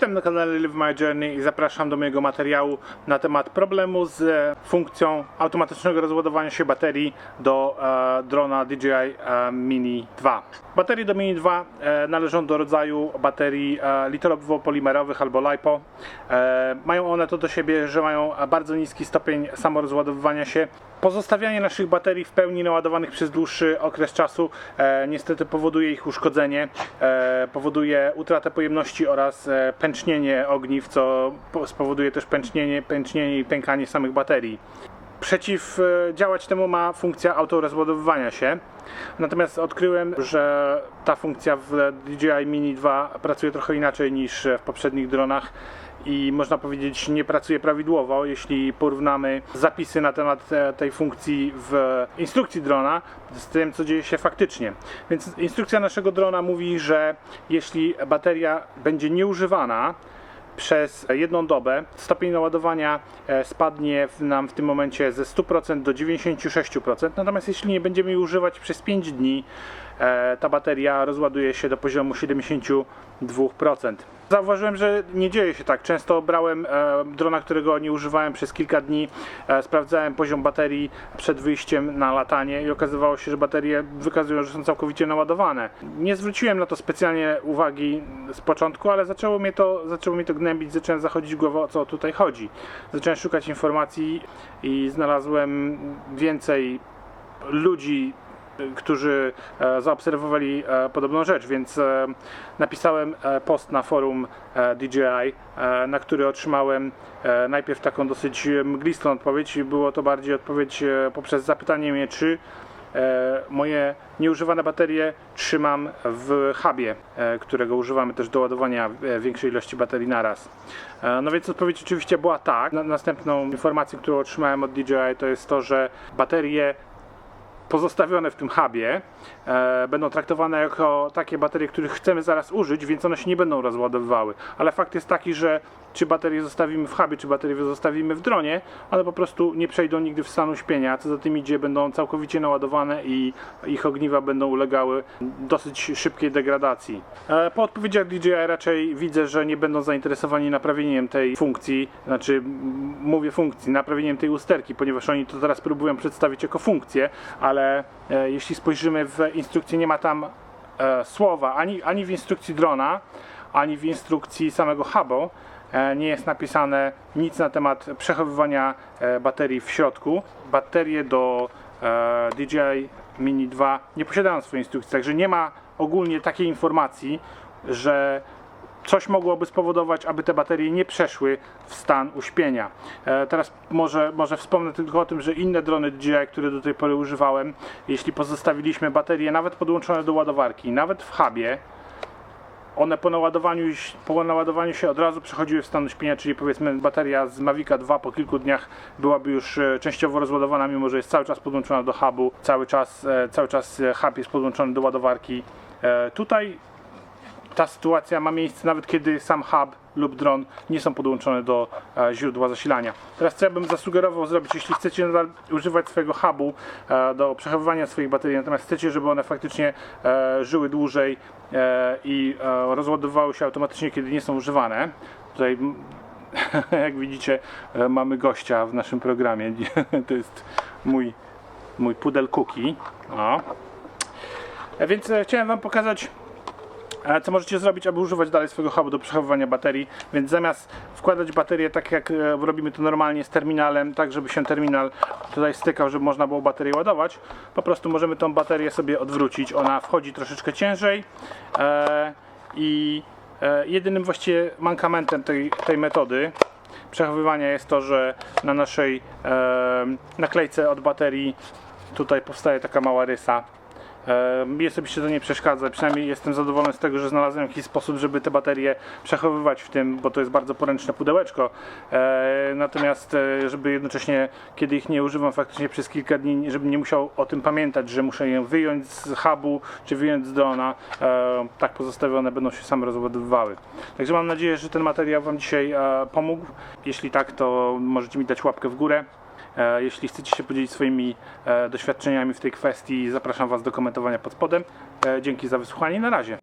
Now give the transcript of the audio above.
Witam na kanale Live My Journey i zapraszam do mojego materiału na temat problemu z e, funkcją automatycznego rozładowania się baterii do e, drona DJI e, Mini 2. Baterie do Mini 2 e, należą do rodzaju baterii e, litrowo-polimerowych albo LiPo. E, mają one to do siebie, że mają bardzo niski stopień samorozładowywania się. Pozostawianie naszych baterii w pełni naładowanych przez dłuższy okres czasu e, niestety powoduje ich uszkodzenie, e, powoduje utratę pojemności oraz e, pęcznienie ogniw, co po- spowoduje też pęcznienie, pęcznienie i pękanie samych baterii. Przeciwdziałać temu ma funkcja autorozładowywania się. Natomiast odkryłem, że ta funkcja w DJI Mini 2 pracuje trochę inaczej niż w poprzednich dronach i można powiedzieć nie pracuje prawidłowo, jeśli porównamy zapisy na temat e, tej funkcji w instrukcji drona z tym, co dzieje się faktycznie. Więc instrukcja naszego drona mówi, że jeśli bateria będzie nieużywana, przez jedną dobę stopień naładowania e, spadnie nam w tym momencie ze 100% do 96%. Natomiast jeśli nie będziemy jej używać przez 5 dni, ta bateria rozładuje się do poziomu 72%. Zauważyłem, że nie dzieje się tak. Często brałem e, drona, którego nie używałem przez kilka dni, e, sprawdzałem poziom baterii przed wyjściem na latanie i okazywało się, że baterie wykazują, że są całkowicie naładowane. Nie zwróciłem na to specjalnie uwagi z początku, ale zaczęło mnie to, zaczęło mnie to gnębić, zacząłem zachodzić w głowę o co tutaj chodzi. Zacząłem szukać informacji i znalazłem więcej ludzi, którzy e, zaobserwowali e, podobną rzecz, więc e, napisałem post na forum DJI, na który otrzymałem najpierw taką dosyć mglistą odpowiedź. i Było to bardziej odpowiedź poprzez zapytanie mnie, czy moje nieużywane baterie trzymam w hubie, którego używamy też do ładowania większej ilości baterii naraz. No więc odpowiedź oczywiście była tak. Na, następną informację, którą otrzymałem od DJI to jest to, że baterie pozostawione w tym hubie e, będą traktowane jako takie baterie, których chcemy zaraz użyć, więc one się nie będą rozładowywały. Ale fakt jest taki, że czy baterie zostawimy w hubie, czy baterie zostawimy w dronie, one po prostu nie przejdą nigdy w stan uśpienia, co za tym idzie, będą całkowicie naładowane i ich ogniwa będą ulegały dosyć szybkiej degradacji. E, po odpowiedziach DJI raczej widzę, że nie będą zainteresowani naprawieniem tej funkcji, znaczy mówię funkcji, naprawieniem tej usterki, ponieważ oni to teraz próbują przedstawić jako funkcję, ale e, jeśli spojrzymy w instrukcji, nie ma tam e, słowa ani, ani w instrukcji drona, ani w instrukcji samego hubu e, nie jest napisane nic na temat przechowywania baterii w środku. Baterie do DJI Mini 2 nie posiadają swojej instrukcji, także nie ma ogólnie takiej informacji, że coś mogłoby spowodować, aby te baterie nie przeszły w stan uśpienia. E, teraz może, może wspomnę tylko o tym, że inne drony DJI, które do tej pory używałem, jeśli pozostawiliśmy baterie nawet podłączone do ładowarki, nawet w hubie, one po naładowaniu, po naładowaniu się od razu przechodziły w stan uśpienia, czyli powiedzmy bateria z Mavica 2 po kilku dniach byłaby już e, częściowo rozładowana, mimo że jest cały czas podłączona do hubu, cały czas, e, cały czas hub jest podłączony do ładowarki. Tutaj ta sytuacja ma miejsce nawet kiedy sam hub lub dron nie są podłączone do e, źródła zasilania. Teraz co ja bym zasugerował zrobić, jeśli chcecie nadal używać swojego hubu e, do przechowywania swoich baterii, natomiast chcecie, żeby one faktycznie e, żyły dłużej i rozładowywały się automatycznie, kiedy nie są używane. Tutaj jak widzicie mamy gościa w naszym programie. to jest mój, mój pudel Cookie. O. Więc chciałem Wam pokazać co możecie zrobić, aby używać dalej swojego hubu do przechowywania baterii, więc zamiast wkładać baterię tak jak e, robimy to normalnie z terminalem, tak żeby się terminal tutaj stykał, żeby można było baterię ładować, po prostu możemy tą baterię sobie odwrócić, ona wchodzi troszeczkę ciężej e, i e, jedynym właściwie mankamentem tej, tej metody przechowywania jest to, że na naszej naklejce od baterii tutaj powstaje taka mała rysa Mi osobiście to nie przeszkadza, przynajmniej jestem zadowolony z tego, że znalazłem jakiś sposób, żeby te baterie przechowywać w tym, bo to jest bardzo poręczne pudełeczko. E, Natomiast, e, żeby jednocześnie, kiedy ich nie używam faktycznie przez kilka dni, żebym nie musiał o tym pamiętać, że muszę je wyjąć z hubu czy wyjąć z drona, e, tak pozostawione będą się same rozładowywały. Także mam nadzieję, że ten materiał Wam dzisiaj pomógł. Jeśli tak, to możecie mi dać łapkę w górę. E, Jeśli chcecie się podzielić swoimi e, doświadczeniami w tej kwestii, zapraszam Was do komentowania pod spodem. E, Dzięki za wysłuchanie na razie.